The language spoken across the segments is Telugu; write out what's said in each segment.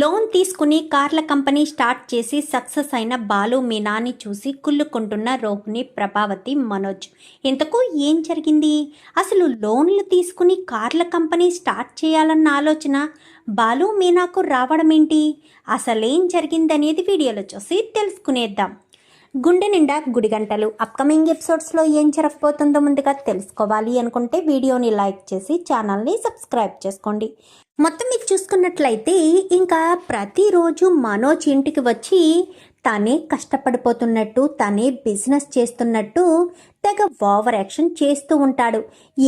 లోన్ తీసుకుని కార్ల కంపెనీ స్టార్ట్ చేసి సక్సెస్ అయిన బాలు మీనాని చూసి కుళ్ళుకుంటున్న రోహిణి ప్రభావతి మనోజ్. ఇంతకు ఏం జరిగింది? అసలు లోన్లు తీసుకుని కార్ల కంపెనీ స్టార్ట్ చేయాలన్న ఆలోచన బాలు మీనాకు రావడం ఏంటి? అసలేం జరిగిందనేది వీడియోలో చూసి తెలుసుకునేద్దాం. గుండె నిండా గుడి గంటలు. అప్కమింగ్ ఎపిసోడ్స్లో ఏం జరగబోతుందో ముందుగా తెలుసుకోవాలి అనుకుంటే వీడియోని లైక్ చేసి ఛానల్ని సబ్స్క్రైబ్ చేసుకోండి. మొత్తం మీరు చూసుకున్నట్లయితే ఇంకా ప్రతిరోజు మనోజ్ ఇంటికి వచ్చి తనే కష్టపడిపోతున్నట్టు తనే బిజినెస్ చేస్తున్నట్టు తెగ ఓవర్ యాక్షన్ చేస్తూ ఉంటాడు.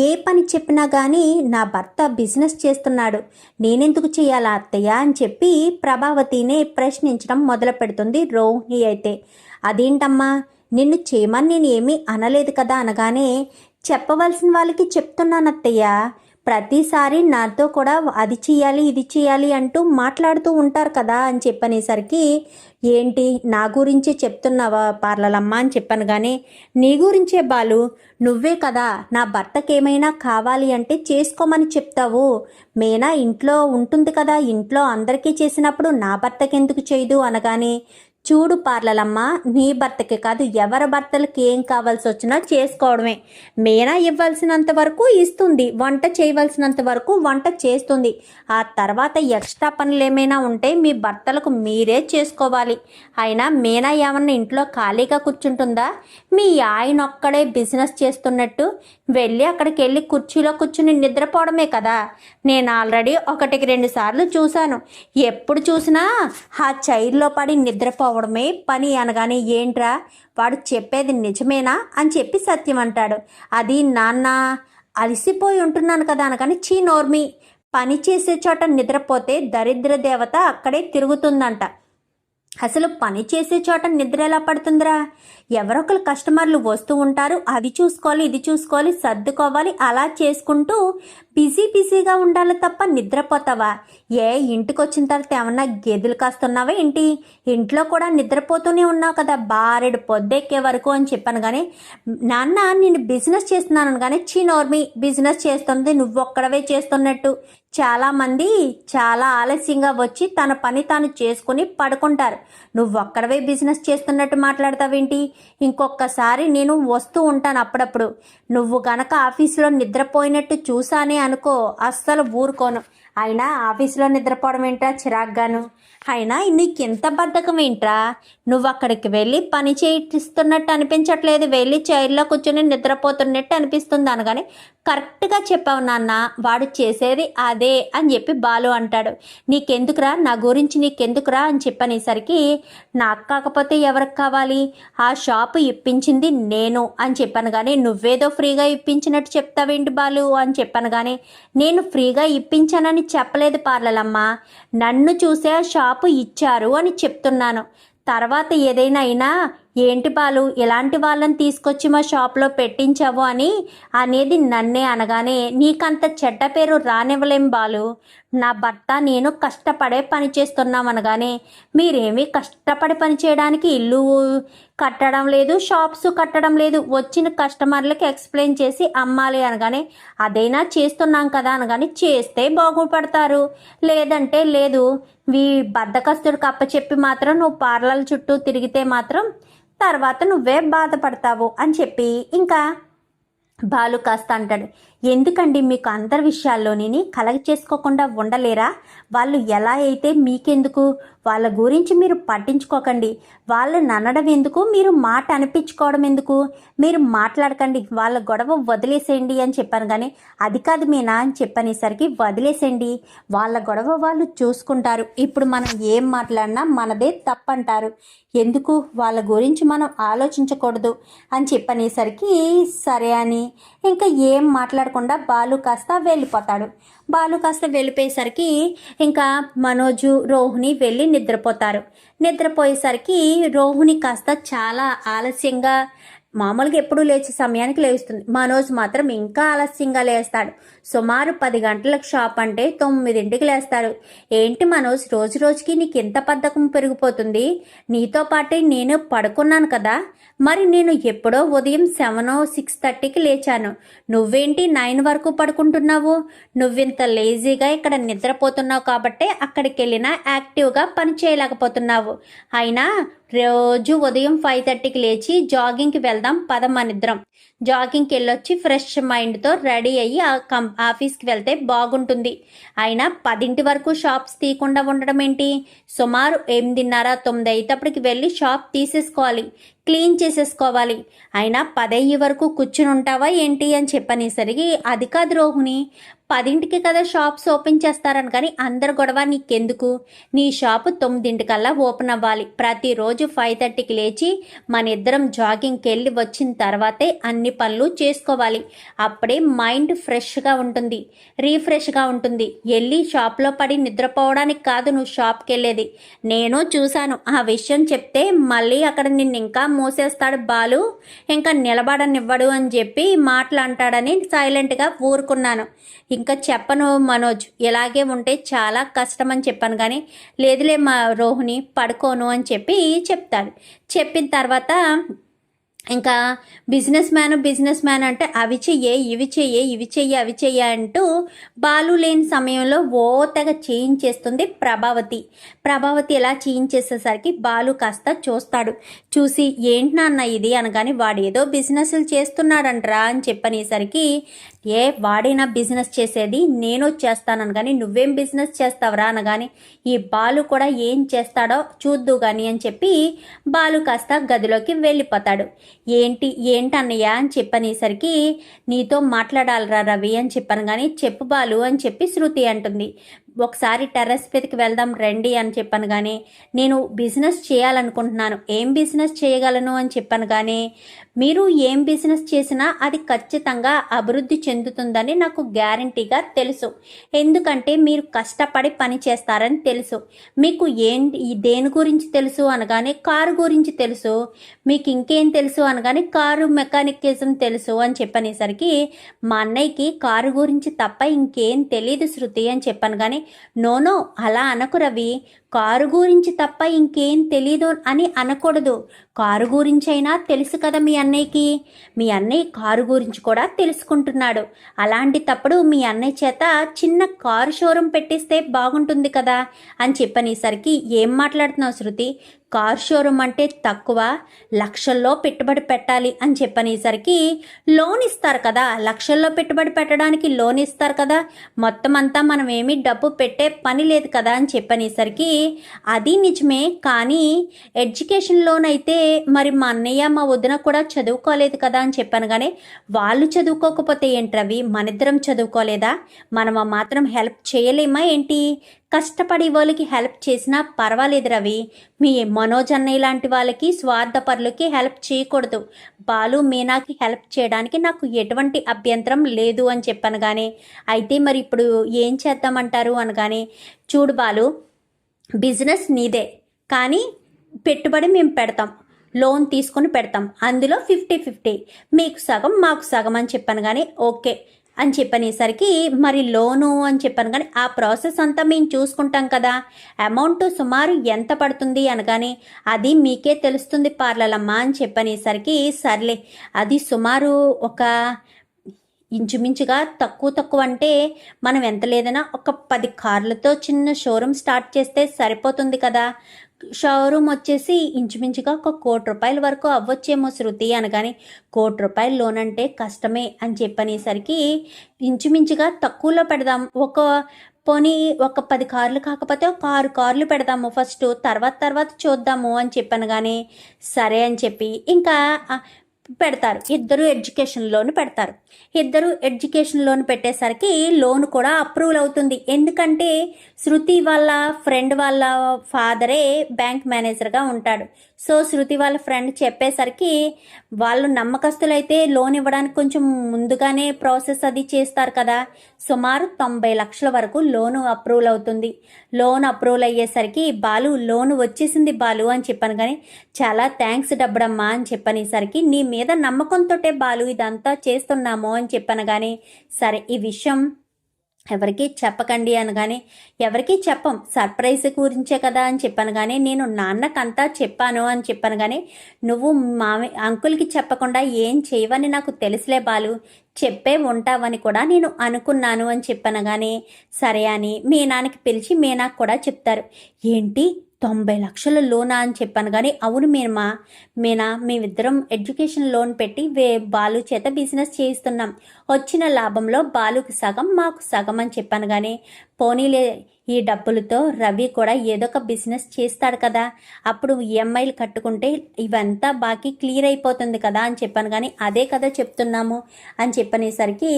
ఏ పని చెప్పినా కానీ నా భర్త బిజినెస్ చేస్తున్నాడు. నేనెందుకు చేయాలా అత్తయ్య అని చెప్పి ప్రభావతినే ప్రశ్నించడం మొదలు పెడుతుంది రోహిణి అయితే. అదేంటమ్మా? నిన్ను చేయమని నేను ఏమీ అనలేదు కదా అనగానే చెప్పవలసిన వాళ్ళకి చెప్తున్నాను అత్తయ్య ప్రతిసారి నాతో కూడా అది చేయాలి ఇది చేయాలి అంటూ మాట్లాడుతూ ఉంటారు కదా అని చెప్పనేసరికి ఏంటి నా గురించే చెప్తున్నావా పార్లలమ్మ? అని చెప్పాను. కానీ నీ గురించే బాలు నువ్వే కదా నా భర్తకి ఏమైనా కావాలి అంటే చేసుకోమని చెప్తావు. మేనా ఇంట్లో ఉంటుంది కదా ఇంట్లో అందరికీ చేసినప్పుడు నా భర్తకి ఎందుకు చేయదు? అనగానే చూడు పార్లలమ్మ నీ భర్తకి కాదు ఎవరి భర్తలకి ఏం కావాల్సి వచ్చినా చేసుకోవడమే. మీనా ఇవ్వాల్సినంత వరకు ఇస్తుంది వంట చేయవలసినంత వరకు వంట చేస్తుంది. ఆ తర్వాత ఎక్స్ట్రా పనులు ఏమైనా ఉంటే మీ భర్తలకు మీరే చేసుకోవాలి. అయినా మీనా ఏమన్నా ఇంట్లో ఖాళీగా కూర్చుంటుందా? మీ ఆయన ఒక్కడే బిజినెస్ చేస్తున్నట్టు వెళ్ళి అక్కడికి వెళ్ళి కుర్చీలో కూర్చుని నిద్రపోవడమే కదా. నేను ఆల్రెడీ ఒకటికి రెండు సార్లు చూశాను. ఎప్పుడు చూసినా ఆ చైర్లో పడి నిద్రపోవడమే పని అనగానే ఏంట్రా? వాడు చెప్పేది నిజమేనా అని చెప్పి సత్యం అంటాడు. అది నాన్న అలసిపోయి ఉంటున్నాను కదా అనగానే చీ నోర్మి పని చేసే చోట నిద్రపోతే దరిద్ర దేవత అక్కడే తిరుగుతుందంట. అసలు పని చేసే చోట నిద్ర ఎలా పడుతుందిరా? ఎవరొకరు కస్టమర్లు వస్తూ ఉంటారు అది చూసుకోవాలి ఇది చూసుకోవాలి సర్దుకోవాలి అలా చేసుకుంటూ బిజీ బిజీగా ఉండాలి తప్ప నిద్రపోతావా? ఏ ఇంటికి వచ్చిన తర్వాత ఏమన్నా గేదెలు కాస్తున్నావా ఏంటి? ఇంట్లో కూడా నిద్రపోతూనే ఉన్నావు కదా బారెడు పొద్దెక్కే వరకు అని చెప్పాను కానీ నాన్న నేను బిజినెస్ చేస్తున్నాను కానీ చీ బిజినెస్ చేస్తుంది నువ్వు ఒక్కడవే చేస్తున్నట్టు. చాలామంది చాలా ఆలస్యంగా వచ్చి తన పని తాను చేసుకుని పడుకుంటారు. నువ్వు ఒక్కడవే బిజినెస్ చేస్తున్నట్టు మాట్లాడతావేంటి? ఇంకొకసారి నేను వస్తూ ఉంటాను అప్పుడప్పుడు. నువ్వు గనక ఆఫీసులో నిద్రపోయినట్టు చూసానే అనుకో అస్సలు ఊరుకోను. అయినా ఆఫీసులో నిద్రపోవడం ఏంటా చిరాగ్గాను? అయినా నీకు ఎంత బద్ధకం ఏంట్రా నువ్వు అక్కడికి వెళ్ళి పని చేయిస్తున్నట్టు అనిపించట్లేదు. వెళ్ళి చైర్లో కూర్చొని నిద్రపోతున్నట్టు అనిపిస్తుంది అనగానే కరెక్ట్గా చెప్పావు నాన్న వాడు చేసేది అదే అని చెప్పి బాలు అంటాడు. నీకెందుకురా? నా గురించి నీకెందుకురా? అని చెప్పనేసరికి నాకు కాకపోతే ఎవరికి కావాలి? ఆ షాపు ఇప్పించింది నేను అని చెప్పాను కానీ నువ్వేదో ఫ్రీగా ఇప్పించినట్టు చెప్తావేంటి బాలు? అని చెప్పాను కానీ నేను ఫ్రీగా ఇప్పించానని చెప్పలేదు పార్లలమ్మ. నన్ను చూసే ఆ షాప్ ఇచ్చారు అని చెప్తున్నాను. తర్వాత ఏదైనా అయినా ఏంటి బాలు ఇలాంటి వాళ్ళని తీసుకొచ్చి మా షాప్లో పెట్టించావు అని? అనేది నన్నే అనగానే నీకంత చెడ్డ పేరు రానివ్వలేం బాలు. నా భర్త నేను కష్టపడే పని చేస్తున్నాం అనగానే మీరేమీ కష్టపడి పని చేయడానికి ఇల్లు కట్టడం లేదు షాప్స్ కట్టడం లేదు. వచ్చిన కస్టమర్లకి ఎక్స్ప్లెయిన్ చేసి అమ్మాలి అనగానే అదైనా చేస్తున్నాం కదా అనగానే చేస్తే బాగుపడతారు. లేదంటే లేదు. వీ బద్దకస్తుడికి అప్పచెప్పి మాత్రం నువ్వు పార్లర్ చుట్టూ తిరిగితే మాత్రం తర్వాత నువ్వే బాధపడతావు అని చెప్పి ఇంకా బాలు కాస్త అంటాడు. ఎందుకండి మీకు అందరి విషయాల్లోని కలగ చేసుకోకుండా ఉండలేరా? వాళ్ళు ఎలా అయితే మీకెందుకు? వాళ్ళ గురించి మీరు పట్టించుకోకండి. వాళ్ళు ననడం ఎందుకు? మీరు మాట అనిపించుకోవడం ఎందుకు? మీరు మాట్లాడకండి. వాళ్ళ గొడవ వదిలేసేయండి అని చెప్పాను కానీ అది కాదు మీనా అని చెప్పనేసరికి వదిలేసేయండి. వాళ్ళ గొడవ వాళ్ళు చూసుకుంటారు. ఇప్పుడు మనం ఏం మాట్లాడినా మనదే తప్పంటారు. ఎందుకు? వాళ్ళ గురించి మనం ఆలోచించకూడదు అని చెప్పనేసరికి సరే అని. ఇంకా ఏం మాట్లాడకుండా బాలు కాస్త వెళ్ళిపోతాడు. బాలు కాస్త వెళ్ళిపోయేసరికి ఇంకా మనోజు రోహిణి వెళ్ళి నిద్రపోతారు. నిద్రపోయేసరికి రోహిణి కాస్త చాలా ఆలస్యంగా మామూలుగా ఎప్పుడు లేచే సమయానికి లేస్తుంది. మనోజ్ మాత్రం ఇంకా ఆలస్యంగా లేస్తాడు. సుమారు పది గంటలకు షాప్ అంటే తొమ్మిదింటికి లేస్తాడు. ఏంటి మనోజ్ రోజు రోజుకి నీకు ఇంత బద్ధకం పెరిగిపోతుంది? నీతో పాటే నేను పడుకున్నాను కదా. మరి నేను ఎప్పుడో ఉదయం సెవెన్ సిక్స్ థర్టీకి లేచాను. నువ్వేంటి నైన్ వరకు పడుకుంటున్నావు? నువ్వింత లేజీగా ఇక్కడ నిద్రపోతున్నావు కాబట్టే అక్కడికి వెళ్ళినా యాక్టివ్గా పని చేయలేకపోతున్నావు. అయినా రోజు ఉదయం ఫైవ్ థర్టీకి లేచి జాగింగ్కి వెళ్దాం పద నిద్రం. జాగింగ్కి వెళ్ళొచ్చి ఫ్రెష్ మైండ్తో రెడీ అయ్యి ఆ కం ఆఫీస్కి వెళ్తే బాగుంటుంది. అయినా పదింటి వరకు షాప్స్ తీయకుండా ఉండడం ఏంటి? సుమారు ఎనిమిదిన్నర తొమ్మిది అయ్యేటప్పటికి వెళ్ళి షాప్ తీసేసుకోవాలి క్లీన్ చేసేసుకోవాలి. అయినా పదయ్యి వరకు కూర్చుని ఉంటావా ఏంటి అని చెప్పనేసరికి అది కాదు రోహిణి పదింటికి కదా షాప్స్ ఓపెన్ చేస్తారని కానీ అందరు గొడవ నీకెందుకు? నీ షాపు తొమ్మిదింటికల్లా ఓపెన్ అవ్వాలి. ప్రతిరోజు ఫైవ్ థర్టీకి లేచి మన ఇద్దరం జాగింగ్కి వెళ్ళి వచ్చిన తర్వాతే అన్ని పనులు చేసుకోవాలి. అప్పుడే మైండ్ ఫ్రెష్గా ఉంటుంది. రీఫ్రెష్గా ఉంటుంది. వెళ్ళి షాప్లో పడి నిద్రపోవడానికి కాదు నువ్వు షాప్కి వెళ్ళేది నేను చూశాను. ఆ విషయం చెప్తే మళ్ళీ అక్కడ నిన్ను ఇంకా మూసేస్తాడు బాలు. ఇంకా నిలబడనివ్వడు అని చెప్పి మాట్లాంటాడని సైలెంట్గా ఊరుకున్నాను. ఇంకా చెప్పను మనోజ్ ఇలాగే ఉంటే చాలా కష్టం అని చెప్పాను కానీ లేదులే మా రోహిణి పడుకోను అని చెప్పి చెప్తాడు. చెప్పిన తర్వాత ఇంకా బిజినెస్ మ్యాన్ బిజినెస్ మ్యాన్ అంటే అవి చెయ్యే ఇవి చెయ్యే ఇవి చెయ్యి అవి చెయ్యి అంటూ బాలు లేని సమయంలో ఓతగా చేయించేస్తుంది ప్రభావతి. ప్రభావతి ఎలా చేయించేసేసరికి బాలు కాస్త చూస్తాడు. చూసి ఏంటి నాన్న ఇది? అనగానే వాడు ఏదో బిజినెస్లు చేస్తున్నాడంట్రా అని చెప్పనేసరికి ఏ వాడైనా బిజినెస్ చేసేది? నేను చేస్తానని కానీ నువ్వేం బిజినెస్ చేస్తావురా? అనగాని ఈ బాలు కూడా ఏం చేస్తాడో చూద్దు కానీ అని చెప్పి బాలు కాస్త గదిలోకి వెళ్ళిపోతాడు. ఏంటి ఏంటి అన్నయ్య అని చెప్పనేసరికి నీతో మాట్లాడాలిరా రవి అని చెప్పాను కానీ చెప్పు బాలు అని చెప్పి శృతి అంటుంది. ఒకసారి టెర్రస్ మీదకి వెళ్దాం రండి అని చెప్పాను కానీ నేను బిజినెస్ చేయాలనుకుంటున్నాను. ఏం బిజినెస్ చేయగలను అని చెప్పాను కానీ మీరు ఏం బిజినెస్ చేసినా అది ఖచ్చితంగా అభివృద్ధి చెందుతుందని నాకు గ్యారంటీగా తెలుసు. ఎందుకంటే మీరు కష్టపడి పని చేస్తారని తెలుసు. మీకు ఏంటి దేని గురించి తెలుసు అనగానే కారు గురించి తెలుసు. మీకు ఇంకేం తెలుసు అనగానే కారు మెకానికిజం తెలుసు అని చెప్పనేసరికి మా అన్నయ్యకి కారు గురించి తప్ప ఇంకేం తెలియదు శృతి అని చెప్పాను కానీ నోనో అలా అనకు రవి. కారు గురించి తప్ప ఇంకేం తెలీదు అని అనకూడదు. కారు గురించి అయినా తెలుసు కదా మీ అన్నయ్యకి? మీ అన్నయ్య కారు గురించి కూడా తెలుసుకుంటున్నాడు. అలాంటి తప్పుడు మీ అన్నయ్య చేత చిన్న కారు షోరూమ్ పెట్టిస్తే బాగుంటుంది కదా? అని చెప్పనేసరికి ఏం మాట్లాడుతున్నావు శృతి? కార్ షోరూమ్ అంటే తక్కువ లక్షల్లో పెట్టుబడి పెట్టాలి అని చెప్పనేసరికి లోన్ ఇస్తారు కదా? లక్షల్లో పెట్టుబడి పెట్టడానికి లోన్ ఇస్తారు కదా? మొత్తం అంతా మనం ఏమీ డబ్బు పెట్టే పని లేదు కదా? అని చెప్పనేసరికి అది నిజమే కానీ ఎడ్యుకేషన్ లోన్ అయితే మరి మా అన్నయ్య మా వదిన కూడా చదువుకోలేదు కదా అని చెప్పాను కానీ వాళ్ళు చదువుకోకపోతే ఏంటి రవి? మనిద్దరం చదువుకోలేదా? మనం మాత్రం హెల్ప్ చేయలేమా ఏంటి? కష్టపడి వాళ్ళకి హెల్ప్ చేసినా పర్వాలేదు రవి. మీ మనోజ్ అన్నయ్య లాంటి వాళ్ళకి స్వార్థపరులకి హెల్ప్ చేయకూడదు. బాలు మీనాకి హెల్ప్ చేయడానికి నాకు ఎటువంటి అభ్యంతరం లేదు అని చెప్పాను కానీ అయితే మరి ఇప్పుడు ఏం చేద్దామంటారు అనగానే చూడు బాలు బిజినెస్ నీదే. కానీ పెట్టుబడి మేము పెడతాం. లోన్ తీసుకొని పెడతాం. అందులో ఫిఫ్టీ ఫిఫ్టీ. మీకు సగం మాకు సగం అని చెప్పాను కానీ ఓకే అని చెప్పనేసరికి మరి లోను అని చెప్పాను కానీ ఆ ప్రాసెస్ అంతా మేము చూసుకుంటాం కదా. అమౌంట్ సుమారు ఎంత పడుతుంది అనగానే అది మీకే తెలుస్తుంది పార్లలమ్మ అని చెప్పనేసరికి సర్లే అది సుమారు ఒక ఇంచుమించుగా తక్కువ తక్కువ అంటే మనం ఎంత లేదన్నా ఒక పది కార్లతో చిన్న షోరూమ్ స్టార్ట్ చేస్తే సరిపోతుంది కదా. షోరూమ్ వచ్చేసి ఇంచుమించుగా ఒక కోటి రూపాయల వరకు అవ్వచ్చేమో శృతి అనగానే కోటి రూపాయల లోన్ అంటే కష్టమే అని చెప్పనేసరికి ఇంచుమించుగా తక్కువలో పెడదాం. ఒక పోనీ ఒక పది కార్లు కాకపోతే ఒక ఆరు కార్లు పెడదాము ఫస్ట్ తర్వాత తర్వాత చూద్దాము అని చెప్పాను కానీ సరే అని చెప్పి ఇంకా పెడతారు. ఇద్దరు ఎడ్యుకేషన్ లోన్ పెడతారు. ఇద్దరు ఎడ్యుకేషన్ లోన్ పెట్టేసరికి లోన్ కూడా అప్రూవల్ అవుతుంది. ఎందుకంటే శృతి వాళ్ళ ఫ్రెండ్ వాళ్ళ ఫాదరే బ్యాంక్ మేనేజర్గా ఉంటాడు. సో శృతి వాళ్ళ ఫ్రెండ్ చెప్పేసరికి వాళ్ళు నమ్మకస్తులైతే లోన్ ఇవ్వడానికి కొంచెం ముందుగానే ప్రాసెస్ అది చేస్తారు కదా. సుమారు తొంభై లక్షల వరకు లోన్ అప్రూవల్ అవుతుంది. లోన్ అప్రూవల్ అయ్యేసరికి బాలు లోన్ వచ్చేసింది బాలు అని చెప్పాను కానీ చాలా థ్యాంక్స్ డబ్బడమ్మా అని చెప్పనేసరికి నీ మీద నమ్మకంతోటే బాలు ఇదంతా చేస్తున్నాము అని చెప్పాను కానీ సరే ఈ విషయం ఎవరికీ చెప్పకండి అనగానే ఎవరికీ చెప్పం సర్ప్రైజ్ గురించే కదా అని చెప్పాను కానీ నేను నాన్నకంతా చెప్పాను అని చెప్పాను కానీ నువ్వు మామి అంకుల్కి చెప్పకుండా ఏం చేయవని నాకు తెలుసులే బాలు చెప్పే ఉంటావని కూడా నేను అనుకున్నాను అని చెప్పాను కానీ సరే అని మీ నాన్నకి పిలిచి మీనాకు కూడా చెప్తారు. ఏంటి? తొంభై లక్షల లోనా అని చెప్పాను. కానీ అవును మేమా మీనా మేమిద్దరం ఎడ్యుకేషన్ లోన్ పెట్టి వే బాలు చేత బిజినెస్ చేయిస్తున్నాం. వచ్చిన లాభంలో బాలుకి సగం మాకు సగం అని చెప్పాను. కానీ పోనీలే ఈ డబ్బులతో రవి కూడా ఏదో ఒక బిజినెస్ చేస్తాడు కదా. అప్పుడు ఈఎంఐలు కట్టుకుంటే ఇవంతా బాకీ క్లియర్ అయిపోతుంది కదా అని చెప్పాను. కానీ అదే కదా చెప్తున్నాము అని చెప్పనేసరికి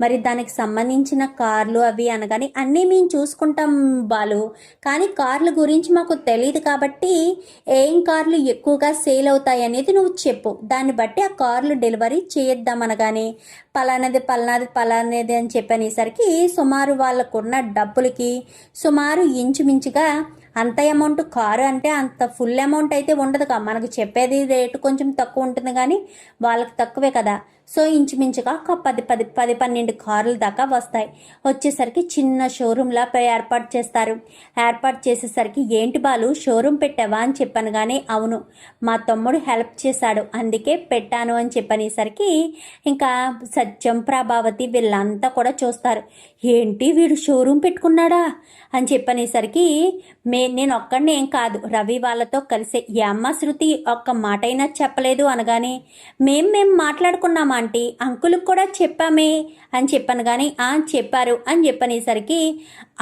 మరి దానికి సంబంధించిన కార్లు అవి అనగానే అన్నీ మేము చూసుకుంటాం బాలు. కానీ కార్ల గురించి మాకు తెలియదు కాబట్టి ఏం కార్లు ఎక్కువగా సేల్ అవుతాయి అనేది నువ్వు చెప్పు. దాన్ని బట్టి ఆ కార్లు డెలివరీ చేయిద్దాం అనగానే పలానది పలానాది పలానది అని చెప్పనేసరికి సుమారు వాళ్ళకున్న డబ్బులకి. సుమారు ఇంచుమించుగా అంత అమౌంట్ కారు అంటే అంత ఫుల్ అమౌంట్ అయితే ఉండదు కదా మనకు చెప్పేది రేటు కొంచెం తక్కువ ఉంటుంది కానీ వాళ్ళకి తక్కువే కదా. సో ఇంచుమించుగా ఒక పది పది పది పన్నెండు కార్లు దాకా వస్తాయి. వచ్చేసరికి చిన్న షోరూమ్లా ఏర్పాటు చేస్తారు. ఏర్పాటు చేసేసరికి ఏంటి బాలు షోరూమ్ పెట్టావా? అని చెప్పాను కానీ అవును మా తమ్ముడు హెల్ప్ చేశాడు అందుకే పెట్టాను అని చెప్పనేసరికి ఇంకా సత్యం ప్రభావతి వీళ్ళంతా కూడా చూస్తారు. ఏంటి వీడు షోరూమ్ పెట్టుకున్నాడా? అని చెప్పనేసరికి మే నేను ఒక్కడనే ఏం కాదు రవి వాళ్ళతో కలిసే. ఈ అమ్మ శృతి ఒక్క మాట అయినా చెప్పలేదు అనగానే మేం మేము మాట్లాడుకున్నామా? ఆంటీ అంకుల్కి కూడా చెప్పామే అని చెప్పాను కానీ ఆ చెప్పారు అని చెప్పనేసరికి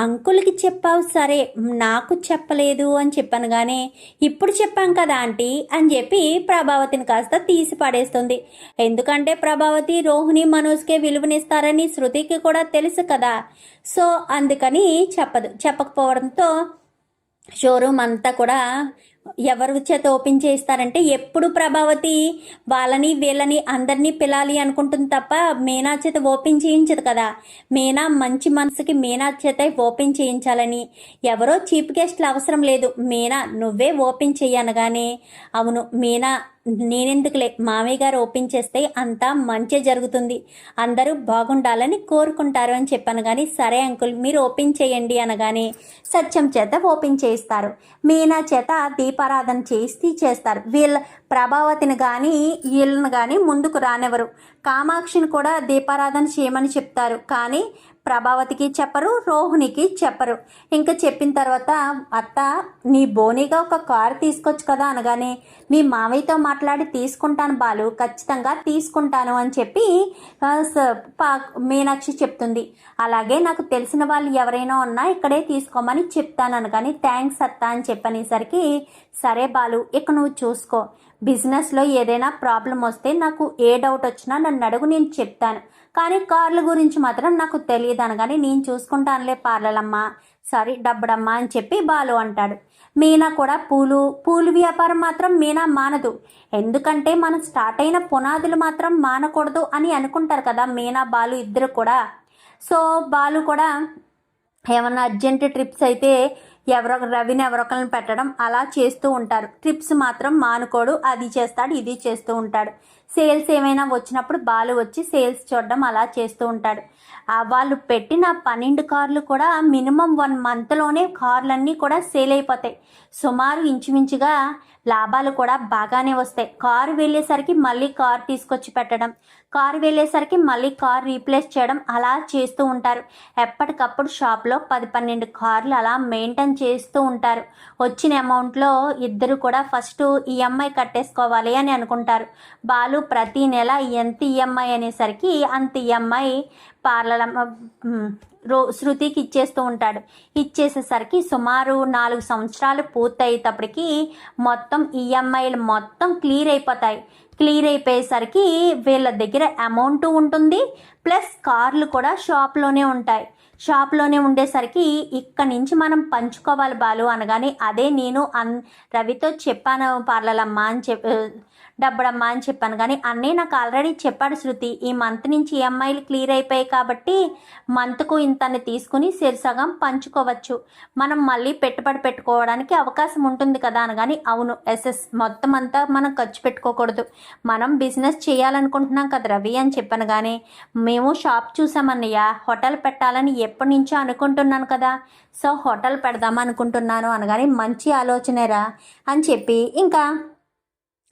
అంకుల్కి చెప్పావు సరే నాకు చెప్పలేదు అని చెప్పాను కానీ ఇప్పుడు చెప్పాం కదా ఆంటీ అని చెప్పి ప్రభావతిని కాస్త తీసి పడేస్తుంది. ఎందుకంటే ప్రభావతి రోహిణి మనోజ్కే విలువనిస్తారని శృతికి కూడా తెలుసు కదా. సో అందుకని చెప్పదు చెప్పకపోవడంతో షోరూమ్ అంతా కూడా ఎవరి చేత ఓపెన్ చేస్తారంటే ఎప్పుడు ప్రభావతి వాళ్ళని వీళ్ళని అందరినీ పిలాలి అనుకుంటుంది తప్ప మీనా చేత ఓపెన్ చేయించదు కదా. మీనా మంచి మనసుకి మీనా చేత ఓపెన్ చేయించాలని. ఎవరో చీప్ గెస్ట్లు అవసరం లేదు. మీనా నువ్వే ఓపెన్ చేయనగానే అవును మీనా నేనెందుకులే? మామయ్య గారు ఓపెన్ చేస్తే అంతా మంచి జరుగుతుంది. అందరూ బాగుండాలని కోరుకుంటారు అని చెప్పాను కానీ సరే అంకుల్ మీరు ఓపెన్ చేయండి అనగానే సత్యం చేత ఓపెన్ చేయిస్తారు. మీనా చేత దీపారాధన చేసి చేస్తారు. వీళ్ళ ప్రభావతిని కానీ వీళ్ళని కానీ ముందుకు రానివ్వరు. కామాక్షిని కూడా దీపారాధన చేయమని చెప్తారు. కానీ ప్రభావతికి చెప్పరు రోహిణికి చెప్పరు. ఇంకా చెప్పిన తర్వాత అత్త నీ బోనీగా ఒక కారు తీసుకొచ్చు కదా అనగానే మీ మావయ్యతో మాట్లాడి తీసుకుంటాను బాలు ఖచ్చితంగా తీసుకుంటాను అని చెప్పి మీనాక్షి చెప్తుంది. అలాగే నాకు తెలిసిన వాళ్ళు ఎవరైనా ఉన్నా ఇక్కడే తీసుకోమని చెప్తాను అనగాని థ్యాంక్స్ అత్త అని చెప్పనేసరికి సరే బాలు ఇక నువ్వు చూసుకో. బిజినెస్లో ఏదైనా ప్రాబ్లం వస్తే నాకు ఏ డౌట్ వచ్చినా నన్ను అడుగు నేను చెప్తాను. కానీ కార్ల గురించి మాత్రం నాకు తెలియదు అనగానే నేను చూసుకుంటానులే పార్లలమ్మ. సారీ డబ్బడమ్మ అని చెప్పి బాలు అంటాడు. మీనా కూడా పూలు పూలు వ్యాపారం మాత్రం మీనా మానదు. ఎందుకంటే మనం స్టార్ట్ అయిన పునాదులు మాత్రం మానకూడదు అని అనుకుంటారు కదా మీనా బాలు ఇద్దరు కూడా. సో బాలు కూడా ఏమన్నా అర్జెంట్ ట్రిప్స్ అయితే ఎవరో రవిని ఎవరొకరిని పెట్టడం అలా చేస్తూ ఉంటారు. ట్రిప్స్ మాత్రం మానుకోడు అది చేస్తాడు ఇది చేస్తూ ఉంటాడు. సేల్స్ ఏమైనా వచ్చినప్పుడు బాలు వచ్చి సేల్స్ చూడడం అలా చేస్తూ ఉంటాడు. ఆ వాళ్ళు పెట్టిన పన్నెండు కార్లు కూడా మినిమం వన్ మంత్లోనే కార్లన్నీ కూడా సేల్ అయిపోతాయి. సుమారు ఇంచుమించుగా లాభాలు కూడా బాగానే వస్తాయి. కారు వెళ్ళేసరికి మళ్ళీ కారు తీసుకొచ్చి పెట్టడం కారు వెళ్ళేసరికి మళ్ళీ కార్ రీప్లేస్ చేయడం అలా చేస్తూ ఉంటారు. ఎప్పటికప్పుడు షాప్లో పది పన్నెండు కార్లు అలా మెయింటైన్ చేస్తూ ఉంటారు. వచ్చిన అమౌంట్లో ఇద్దరు కూడా ఫస్ట్ ఈఎంఐ కట్టేసుకోవాలి అని అనుకుంటారు. బాలు ప్రతి నెల ఎంత ఈఎంఐ అనేసరికి అంత ఈఎంఐ పార్లర్ రో శృతికి ఇచ్చేస్తూ ఉంటాడు. ఇచ్చేసేసరికి సుమారు నాలుగు సంవత్సరాలు పూర్తయ్యేటప్పటికి మొత్తం ఈఎంఐలు మొత్తం క్లియర్ అయిపోతాయి. క్లియర్ అయిపోయేసరికి వీళ్ళ దగ్గర అమౌంట్ ఉంటుంది. ప్లస్ కార్లు కూడా షాప్లోనే ఉంటాయి. షాప్లోనే ఉండేసరికి ఇక్కడి నుంచి మనం పంచుకోవాలి బాలు అనగానే అదే నేను అన్ రవితో చెప్పాను పార్లలమ్మ అని చెప్పి డబ్బుడమ్మా అని చెప్పాను. కానీ అన్నీ నాకు ఆల్రెడీ చెప్పాడు శృతి ఈ మంత్ నుంచి ఈఎంఐలు క్లియర్ అయిపోయాయి కాబట్టి మంత్కు ఇంతని తీసుకుని సిరిసగం పంచుకోవచ్చు. మనం మళ్ళీ పెట్టుబడి పెట్టుకోవడానికి అవకాశం ఉంటుంది కదా అనగాని అవును ఎస్ఎస్ మొత్తం అంతా మనం ఖర్చు పెట్టుకోకూడదు. మనం బిజినెస్ చేయాలనుకుంటున్నాం కదా రవి అని చెప్పాను. కానీ మేము షాప్ చూసామన్నయ్య హోటల్ పెట్టాలని ఎప్పటి నుంచో అనుకుంటున్నాను కదా. సో హోటల్ పెడదాం అనుకుంటున్నాను అనగానే మంచి ఆలోచనేరా అని చెప్పి ఇంకా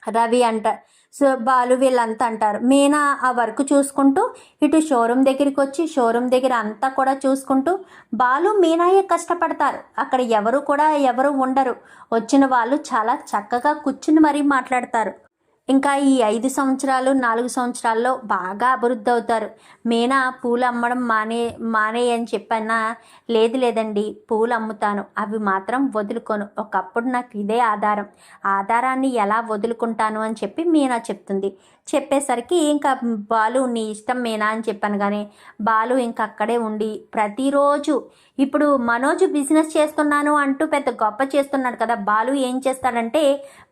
రవి అంట సో బాలు వీళ్ళంతా అంటారు. మీనా ఆ వర్క్ చూసుకుంటూ ఇటు షోరూమ్ దగ్గరికి వచ్చి షోరూమ్ దగ్గర అంతా కూడా చూసుకుంటూ బాలు మీనాయే కష్టపడతారు. అక్కడ ఎవరు కూడా ఎవరు ఉండరు. వచ్చిన వాళ్ళు చాలా చక్కగా కూర్చుని మరీ మాట్లాడతారు. ఇంకా ఈ ఐదు సంవత్సరాలు నాలుగు సంవత్సరాల్లో బాగా అభివృద్ధి అవుతారు. మీనా పూలు అమ్మడం మానే మానే అని చెప్పన్నా లేదు లేదండి పూలు అమ్ముతాను. అవి మాత్రం వదులుకోను. ఒకప్పుడు నాకు ఇదే ఆధారం. ఆధారాన్ని ఎలా వదులుకుంటాను అని చెప్పి మీనా చెప్తుంది. చెప్పేసరికి ఇంకా బాలు నీ ఇష్టం మేనా? అని చెప్పాను. కానీ బాలు ఇంకా అక్కడే ఉండి ప్రతిరోజు ఇప్పుడు మనోజ్ బిజినెస్ చేస్తున్నాను అంటూ పెద్ద గొప్ప చేస్తున్నాడు కదా. బాలు ఏం చేస్తాడంటే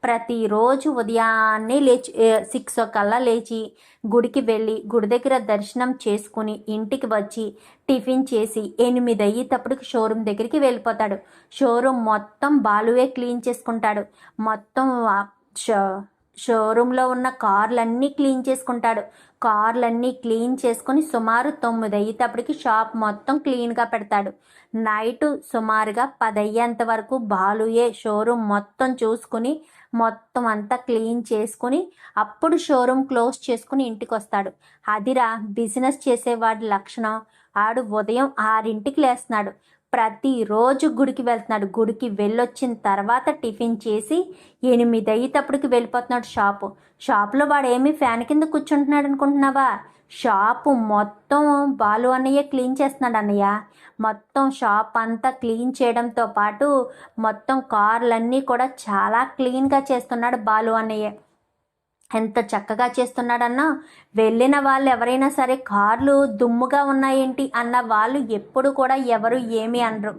ప్రతిరోజు ఉదయాన్నే లేచి సిక్స్ కల్లా లేచి గుడికి వెళ్ళి గుడి దగ్గర దర్శనం చేసుకుని ఇంటికి వచ్చి టిఫిన్ చేసి ఎనిమిది అయ్యేటప్పటికి షోరూమ్ దగ్గరికి వెళ్ళిపోతాడు. షోరూమ్ మొత్తం బాలువే క్లీన్ చేసుకుంటాడు. మొత్తం షో షోరూంలో ఉన్న కార్లన్నీ క్లీన్ చేసుకుంటాడు. కార్లన్నీ క్లీన్ చేసుకొని సుమారు తొమ్మిది అయ్యేటప్పటికి షాప్ మొత్తం క్లీన్గా పెడతాడు. నైట్ సుమారుగా పది అయ్యేంత వరకు బాలుయే షోరూమ్ మొత్తం చూసుకుని మొత్తం అంతా క్లీన్ చేసుకుని అప్పుడు షోరూమ్ క్లోజ్ చేసుకుని ఇంటికి వస్తాడు అదిరా బిజినెస్ చేసేవాడి లక్షణం. ఆడు ఉదయం ఆరింటికి లేస్తున్నాడు. ప్రతిరోజు గుడికి వెళ్తున్నాడు. గుడికి వెళ్ళొచ్చిన తర్వాత టిఫిన్ చేసి ఎనిమిది అయ్యేటప్పటికి వెళ్ళిపోతున్నాడు షాపు. షాప్లో వాడు ఏమి ఫ్యాన్ కింద కూర్చుంటున్నాడు అనుకుంటున్నావా? షాపు మొత్తం బాలు అన్నయ్య క్లీన్ చేస్తున్నాడు అన్నయ్య. మొత్తం షాప్ అంతా క్లీన్ చేయడంతో పాటు మొత్తం కార్లన్నీ కూడా చాలా క్లీన్గా చేస్తున్నాడు బాలు అన్నయ్య. ఎంత చక్కగా చేస్తున్నాడన్నా వెళ్ళిన వాళ్ళు ఎవరైనా సరే కార్లు దుమ్ముగా ఉన్నాయేంటి అన్న వాళ్ళు ఎప్పుడు కూడా ఎవరు ఏమి అనరు.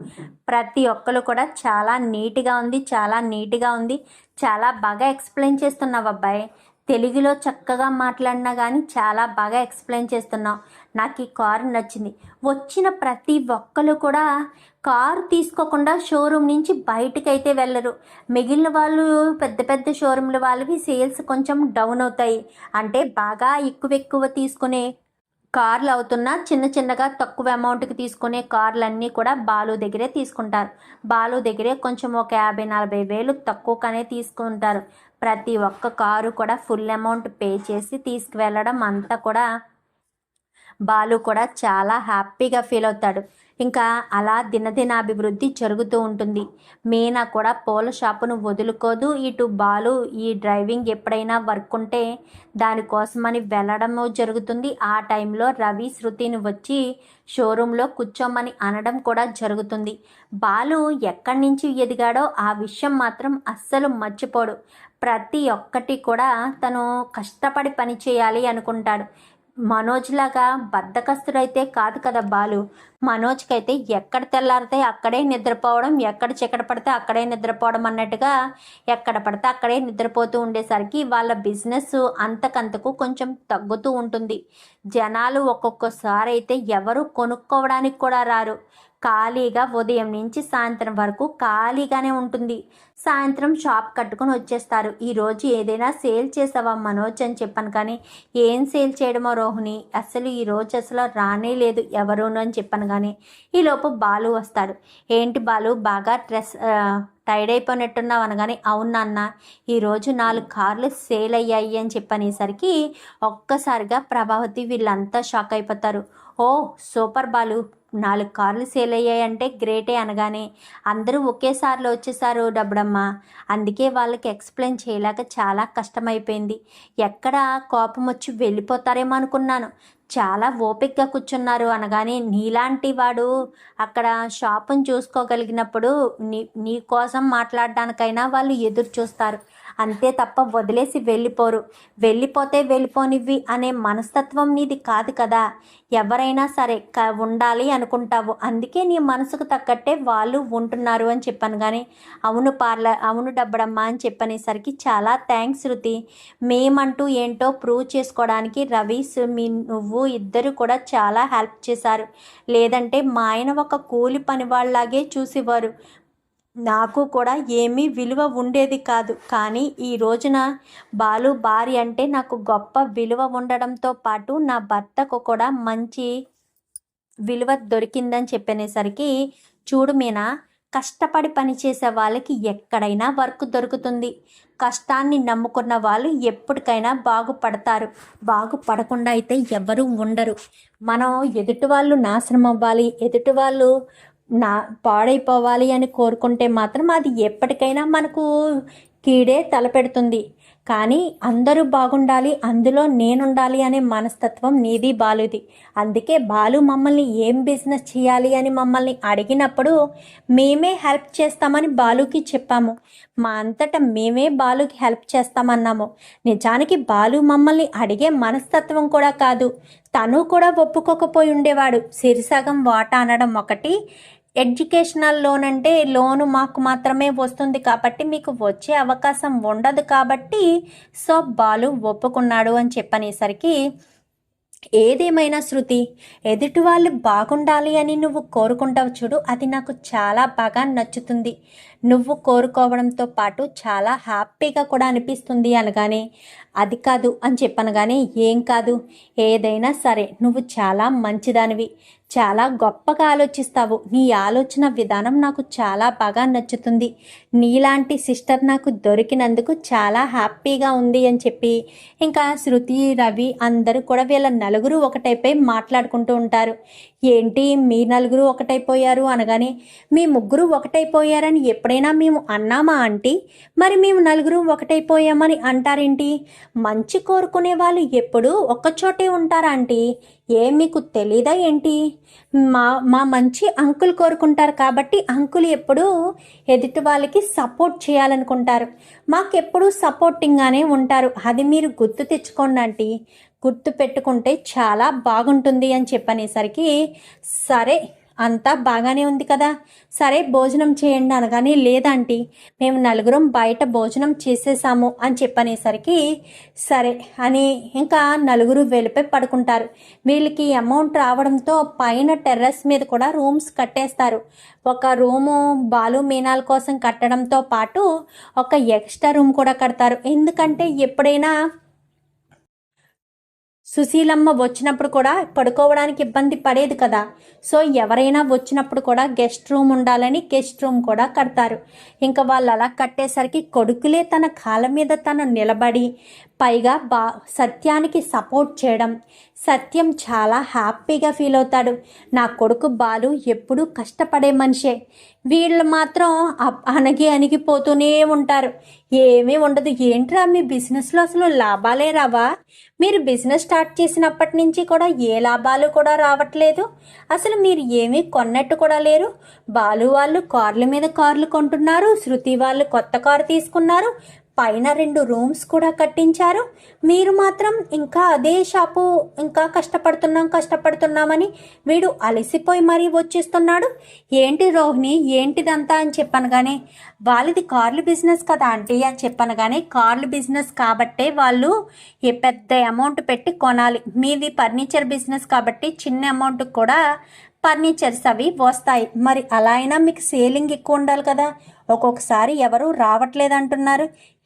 ప్రతి ఒక్కరు కూడా చాలా నీట్గా ఉంది చాలా నీట్గా ఉంది చాలా బాగా ఎక్స్ప్లెయిన్ చేస్తున్నావు అబ్బాయి తెలుగులో చక్కగా మాట్లాడినా కానీ చాలా బాగా ఎక్స్ప్లెయిన్ చేస్తున్నావు. నాకు ఈ కారు నచ్చింది. వచ్చిన ప్రతి ఒక్కరు కూడా కారు తీసుకోకుండా షోరూమ్ నుంచి బయటకు అయితే వెళ్ళరు. మిగిలిన వాళ్ళు పెద్ద పెద్ద షోరూమ్ల వాళ్ళవి సేల్స్ కొంచెం డౌన్ అవుతాయి. అంటే బాగా ఎక్కువ ఎక్కువ తీసుకునే కార్లు అవుతున్నా చిన్న చిన్నగా తక్కువ అమౌంట్కి తీసుకునే కార్లన్నీ కూడా బాలు దగ్గరే తీసుకుంటారు. బాలు దగ్గరే కొంచెం ఒక యాభై నలభై వేలు తక్కువగానే తీసుకుంటారు. ప్రతి ఒక్క కారు కూడా ఫుల్ అమౌంట్ పే చేసి తీసుకువెళ్ళడం అంతా కూడా బాలు కూడా చాలా హ్యాపీగా ఫీల్ అవుతాడు. ఇంకా అలా దినదినాభివృద్ధి జరుగుతూ ఉంటుంది. మీనా కూడా పూల షాపును వదులుకోదు. ఇటు బాలు ఈ డ్రైవింగ్ ఎప్పుడైనా వర్క్ ఉంటే దానికోసమని వెళ్ళడము జరుగుతుంది. ఆ టైంలో రవి శృతిని వచ్చి షోరూంలో కూర్చోమని అనడం కూడా జరుగుతుంది. బాలు ఎక్కడి నుంచి ఎదిగాడో ఆ విషయం మాత్రం అస్సలు మర్చిపోడు. ప్రతి ఒక్కటి కూడా తను కష్టపడి పని చేయాలి అనుకుంటాడు. మనోజ్ లాగా బద్దకస్తుడైతే కాదు కదా బాలు. మనోజ్కి అయితే ఎక్కడ తెల్లారితే అక్కడే నిద్రపోవడం ఎక్కడ చిక్కడ పడితే అక్కడే నిద్రపోవడం అన్నట్టుగా ఎక్కడ పడితే అక్కడే నిద్రపోతూ ఉండేసరికి వాళ్ళ బిజినెస్ అంతకంతకు కొంచెం తగ్గుతూ ఉంటుంది. జనాలు ఒక్కొక్కసారి అయితే ఎవరు కొనుక్కోవడానికి కూడా రారు. ఖాళీగా ఉదయం నుంచి సాయంత్రం వరకు ఖాళీగానే ఉంటుంది. సాయంత్రం షాప్ కట్టుకొని వచ్చేస్తారు. ఈరోజు ఏదైనా సేల్ చేసావా మనోజ్ అని చెప్పాను కానీ ఏం సేల్ చేయడమో రోహిణి అసలు ఈరోజు అసలు రానే లేదు. ఎవరును అని చెప్పాను కానీ ఈలోపు బాలు వస్తాడు. ఏంటి బాలు బాగా డ్రెస్ టైడ్ అయిపోయినట్టున్నావు అనగానే అవునన్న ఈరోజు నాలుగు కార్లు సేల్ అయ్యాయి అని చెప్పనేసరికి ఒక్కసారిగా ప్రభావతి వీళ్ళంతా షాక్ అయిపోతారు. ఓ సూపర్ బాలు. నాలుగు కార్లు సేల్ అయ్యాయంటే గ్రేటే అనగానే అందరూ ఒకేసారిలో వచ్చేసారు డబ్బడమ్మ. అందుకే వాళ్ళకి ఎక్స్ప్లెయిన్ చేయలేక చాలా కష్టమైపోయింది. ఎక్కడ కోపం వచ్చి వెళ్ళిపోతారేమో అనుకున్నాను. చాలా ఓపిక్గా కూర్చున్నారు అనగానే నీలాంటి వాడు అక్కడ షాపును చూసుకోగలిగినప్పుడు నీ నీ కోసం మాట్లాడడానికైనా వాళ్ళు ఎదురు చూస్తారు. అంతే తప్ప వదిలేసి వెళ్ళిపోరు. వెళ్ళిపోతే వెళ్ళిపోనివ్వి అనే మనస్తత్వం నీది కాదు కదా. ఎవరైనా సరే క ఉండాలి అనుకుంటావు. అందుకే నీ మనసుకు తగ్గట్టే వాళ్ళు ఉంటున్నారు అని చెప్పాను కానీ అవును పార్ల అవును డబ్బడమ్మా అని చెప్పనేసరికి చాలా థ్యాంక్స్ శృతి. మేమంటూ ఏంటో ప్రూవ్ చేసుకోవడానికి రవి మీ నువ్వు ఇద్దరు కూడా చాలా హెల్ప్ చేశారు. లేదంటే మా ఆయన ఒక కూలి పని వాళ్ళలాగే చూసేవారు. నాకు కూడా ఏమీ విలువ ఉండేది కాదు. కానీ ఈ రోజున బాలు భార్య అంటే నాకు గొప్ప విలువ ఉండడంతో పాటు నా భర్తకు కూడా మంచి విలువ దొరికిందని చెప్పనేసరికి చూడు మీనా కష్టపడి పనిచేసే వాళ్ళకి ఎక్కడైనా వర్క్ దొరుకుతుంది. కష్టాన్ని నమ్ముకున్న వాళ్ళు ఎప్పటికైనా బాగుపడతారు. బాగుపడకుండా అయితే ఎవరూ ఉండరు. మనం ఎదుటి వాళ్ళు నాశనం అవ్వాలి. ఎదుటి వాళ్ళు నా పాడైపోవాలి అని కోరుకుంటే మాత్రం అది ఎప్పటికైనా మనకు కీడే తలపెడుతుంది. కానీ అందరూ బాగుండాలి అందులో నేనుండాలి అనే మనస్తత్వం నీది బాలుది. అందుకే బాలు మమ్మల్ని ఏం బిజినెస్ చేయాలి అని మమ్మల్ని అడిగినప్పుడు మేమే హెల్ప్ చేస్తామని బాలుకి చెప్పాము. మా అంతటా మేమే బాలుకి హెల్ప్ చేస్తామన్నాము. నిజానికి బాలు మమ్మల్ని అడిగే మనస్తత్వం కూడా కాదు. తను కూడా ఒప్పుకోకపోయి ఉండేవాడు. సిరిసగం వాటా అనడం ఒకటి ఎడ్యుకేషనల్ లోన్ అంటే లోను మాకు మాత్రమే వస్తుంది కాబట్టి మీకు వచ్చే అవకాశం ఉండదు కాబట్టి సో బాలు ఒప్పుకున్నాడు అని చెప్పనేసరికి ఏదేమైనా శృతి ఎదుటి వాళ్ళు బాగుండాలి అని నువ్వు కోరుకుంటావు చూడు అది నాకు చాలా బాగా నచ్చుతుంది. నువ్వు కోరుకోవడంతో పాటు చాలా హ్యాపీగా కూడా అనిపిస్తుంది అనగానే అది కాదు అని చెప్పనగానే ఏం కాదు. ఏదైనా సరే నువ్వు చాలా మంచిదానివి. చాలా గొప్పగా ఆలోచిస్తావు. నీ ఆలోచన విధానం నాకు చాలా బాగా నచ్చుతుంది. నీలాంటి సిస్టర్ నాకు దొరికినందుకు చాలా హ్యాపీగా ఉంది అని చెప్పి ఇంకా శృతి రవి అందరూ కూడా వీళ్ళ నలుగురు ఒకటైపోయి మాట్లాడుకుంటూ ఉంటారు. ఏంటి మీ నలుగురు ఒకటైపోయారు అనగానే మీ ముగ్గురు ఒకటైపోయారని ఎప్పుడైనా మేము అన్నామా ఆంటీ? మరి మేము నలుగురు ఒకటైపోయామని అంటారేంటి? మంచి కోరుకునే వాళ్ళు ఎప్పుడూ ఒక్కచోటే ఉంటారా ఆంటీ? ఏ మీకు తెలీదా ఏంటి? మా మా మంచి అంకుల్ కోరుకుంటారు కాబట్టి అంకుల్ ఎప్పుడూ ఎదుటి వాళ్ళకి సపోర్ట్ చేయాలనుకుంటారు. మాకెప్పుడు సపోర్టింగ్గానే ఉంటారు. అది మీరు గుర్తు తెచ్చుకోండి ఆంటీ. గుర్తు పెట్టుకుంటే చాలా బాగుంటుంది అని చెప్పనేసరికి సరే అంతా బాగానే ఉంది కదా సరే భోజనం చేయండి అనగానే లేదంటీ మేము నలుగురం బయట భోజనం చేసేసాము అని చెప్పనేసరికి సరే అని ఇంకా నలుగురు వెళ్ళిపోయి పడుకుంటారు. వీళ్ళకి అమౌంట్ రావడంతో పైన టెర్రస్ మీద కూడా రూమ్స్ కట్టేస్తారు. ఒక రూము బాలు మీనాల కోసం కట్టడంతో పాటు ఒక ఎక్స్ట్రా రూమ్ కూడా కడతారు. ఎందుకంటే ఎప్పుడైనా సుశీలమ్మ వచ్చినప్పుడు కూడా పడుకోవడానికి ఇబ్బంది పడేది కదా. సో ఎవరైనా వచ్చినప్పుడు కూడా గెస్ట్ రూమ్ ఉండాలని గెస్ట్ రూమ్ కూడా కడతారు. ఇంకా వాళ్ళు అలా కట్టేసరికి కొడుకులే తన కాళ్ళ మీద తను నిలబడి పైగా బా సత్యానికి సపోర్ట్ చేయడం. సత్యం చాలా హ్యాపీగా ఫీల్ అవుతాడు. నా కొడుకు బాలు ఎప్పుడూ కష్టపడే మనిషే. వీళ్ళు మాత్రం అప్- అణగి అణిగిపోతూనే ఉంటారు. ఏమీ ఉండదు. ఏంట్రా మీ బిజినెస్లో అసలు లాభాలే రావా? మీరు బిజినెస్ స్టార్ట్ చేసినప్పటి నుంచి కూడా ఏ లాభాలు కూడా రావట్లేదు. అసలు మీరు ఏమీ కొన్నట్టు కూడా లేరు. బాలు వాళ్ళు కార్ల మీద కార్లు కొంటున్నారు. శృతి వాళ్ళు కొత్త కారు తీసుకున్నారు. పైన రెండు రూమ్స్ కూడా కట్టించారు. మీరు మాత్రం ఇంకా అదే షాపు ఇంకా కష్టపడుతున్నాం కష్టపడుతున్నామని వీడు అలసిపోయి మరీ వచ్చేస్తున్నాడు. ఏంటి రోహిణి ఏంటిదంతా అని చెప్పాను కానీ వాళ్ళది కార్లు బిజినెస్ కదా ఆంటీ అని చెప్పాను కానీ కార్లు బిజినెస్ కాబట్టే వాళ్ళు ఏ పెద్ద అమౌంట్ పెట్టి కొనాలి. మీది ఫర్నిచర్ బిజినెస్ కాబట్టి చిన్న అమౌంట్ కూడా ఫర్నిచర్స్ అవి వస్తాయి. మరి అలా అయినా మీకు సేలింగ్ ఎక్కువ ఉండాలి కదా. ఒక్కొక్కసారి ఎవరు రావట్లేదు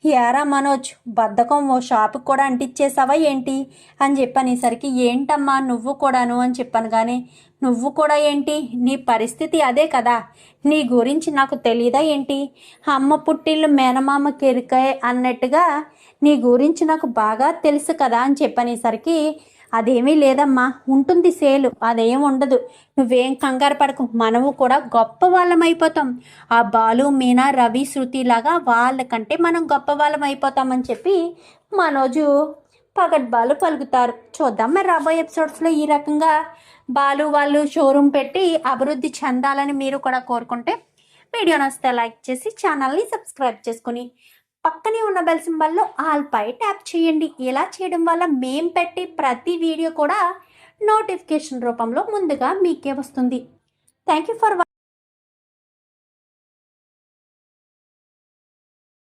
ఏరా యారా మనోజ్ బద్ధకం ఓ షాపుకి కూడా అంటించేసావా ఏంటి? అని చెప్పనేసరికి ఏంటమ్మా నువ్వు కూడాను? అని చెప్పాను కానీ నువ్వు కూడా ఏంటి? నీ పరిస్థితి అదే కదా. నీ గురించి నాకు తెలియదా ఏంటి? అమ్మ పుట్టిల్లు మేనమామ కెరికాయ అన్నట్టుగా నీ గురించి నాకు బాగా తెలుసు కదా అని చెప్పనేసరికి అదేమీ లేదమ్మా. ఉంటుంది సేలు. అదేం ఉండదు. నువ్వేం కంగారు పడకు. మనము కూడా గొప్ప వాళ్ళం అయిపోతాం. ఆ బాలు మీనా రవి శృతి లాగా వాళ్ళకంటే మనం గొప్ప వాళ్ళం అయిపోతామని చెప్పి మనోజు పగడ్బాలు పలుకుతారు. చూద్దాం మరి రాబోయే ఎపిసోడ్స్లో ఈ రకంగా బాలు వాళ్ళు షోరూమ్ పెట్టి అభివృద్ధి చెందాలని మీరు కూడా కోరుకుంటే వీడియో నచ్చితే లైక్ చేసి ఛానల్ని సబ్స్క్రైబ్ చేసుకుని పక్కనే ఉన్న బెల్ సింబల్లో ఆల్ పై ట్యాప్ చేయండి. ఇలా చేయడం వల్ల మేం పెట్టే ప్రతి వీడియో కూడా నోటిఫికేషన్ రూపంలో ముందుగా మీకే వస్తుంది. Thank you for